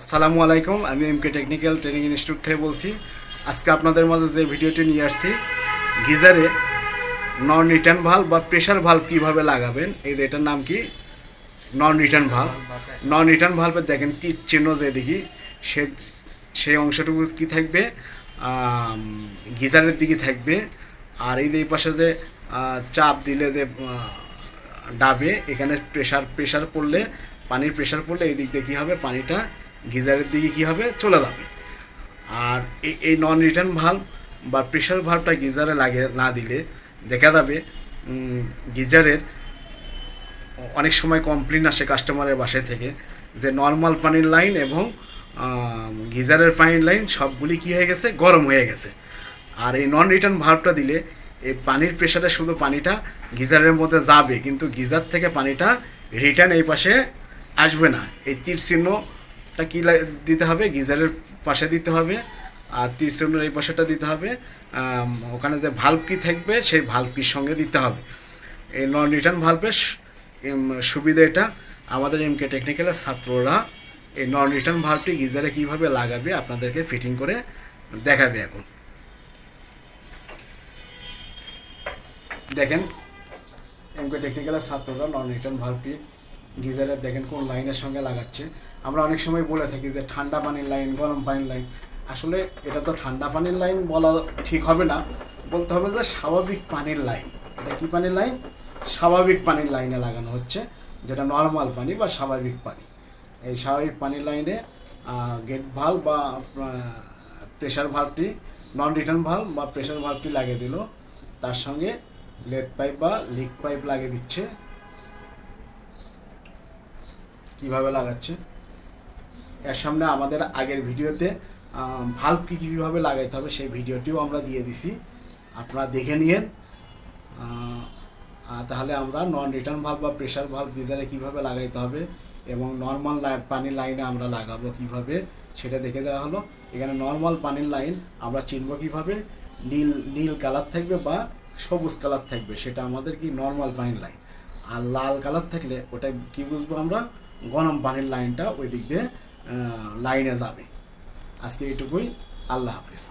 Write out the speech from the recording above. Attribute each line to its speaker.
Speaker 1: আসসালামু আলাইকুম, আমি এমকে টেকনিক্যাল ট্রেনিং ইনস্টিটিউট থেকে বলছি। আজকে আপনাদের মাঝে যে ভিডিওটি নিয়ে আসছি, গিজারে নন রিটার্ন ভাল্ব বা প্রেশার ভাল্ব কীভাবে লাগাবেন, এই যে এটার নাম কি? Non return valve non return ভাল্বের দেখেন তীর চিহ্ন যেদিকে সে, সেই অংশটুকু কি থাকবে গিজারের দিকে থাকবে। আর এই যে এই পাশে যে চাপ দিলে যে ডাবে, এখানে প্রেশার প্রেশার পড়লে, পানির প্রেশার পড়লে এই দিক দিয়ে কী হবে? পানিটা গিজারের দিকে কী হবে? চলে যাবে। আর এই নন রিটার্ন ভাল্ব বা প্রেশার ভাল্বটা গিজারে লাগে, না দিলে দেখা যাবে গিজারের অনেক সময় কমপ্লেন আসে কাস্টমারের বাসায় থেকে যে নর্মাল পানির লাইন এবং গিজারের পানির লাইন সবগুলি কী হয়ে গেছে? গরম হয়ে গেছে। আর এই নন রিটার্ন ভাল্বটা দিলে এই পানির প্রেশারে শুধু পানিটা গিজারের মধ্যে যাবে, কিন্তু গিজার থেকে পানিটা রিটার্ন এই পাশে আসবে না। এই তীর চিহ্নটা কী দিতে হবে? গিজারের পাশে দিতে হবে, আর চিহ্নের এই পাশেটা দিতে হবে। ওখানে যে ভাল্ব কি থাকবে, সেই ভাল্ব কির সঙ্গে দিতে হবে। এই নন রিটার্ন ভাল্বের সুবিধা এটা। আমাদের এমকে টেকনিক্যালের ছাত্ররা এই নন রিটার্ন ভাল্বটি গিজারে কীভাবে লাগাবে, আপনাদেরকে ফিটিং করে দেখাবে এখন। দেখেন এমকে টেকনিক্যালের ছাত্ররা নন রিটার্ন ভাল্বটি গিজারের দেখেন কোন লাইনের সঙ্গে লাগাচ্ছে। আমরা অনেক সময় বলে থাকি যে ঠান্ডা পানির লাইন, গরম পানির লাইন। আসলে এটা তো ঠান্ডা পানির লাইন বলা ঠিক হবে না। বলতে হবে যে স্বাভাবিক পানির লাইন। এটা কি পানির লাইন? স্বাভাবিক পানির লাইনে লাগানো হচ্ছে, যেটা নর্মাল পানি বা স্বাভাবিক পানি। এই স্বাভাবিক পানির লাইনে গেট ভালো বা প্রেশার ভাল্বটি নন রিটার্ন ভালো বা প্রেশার ভাল্বটি লাগিয়ে দিল। তার সঙ্গে লেদ পাইপ বা লিক পাইপ লাগিয়ে দিচ্ছে। কীভাবে লাগাচ্ছে। এর সামনে আমাদের আগের ভিডিওতে ভাল্ব কী কীভাবে লাগাইতে হবে সেই ভিডিওটিও আমরা দিয়ে দিছি। আপনারা দেখে আর তাহলে আমরা নন রিটার্ন ভাল্ব বা প্রেশার ভাল্ব গিজারে কীভাবে লাগাইতে হবে এবং নর্মাল পানির লাইনে আমরা লাগাবো কীভাবে, সেটা দেখে দেওয়া হলো। এখানে নর্মাল পানির লাইন আমরা চিনব কীভাবে, নীল নীল কালার থাকবে বা সবুজ কালার থাকবে, সেটা আমাদের কি নর্মাল পানির লাইন আর লাল কালার থাকলে ওটা কি বুঝব আমরা? গরম পানির লাইনটা ওই দিক দিয়ে লাইনে যাবে। আজকে এটুকুই আল্লাহ হাফিজ।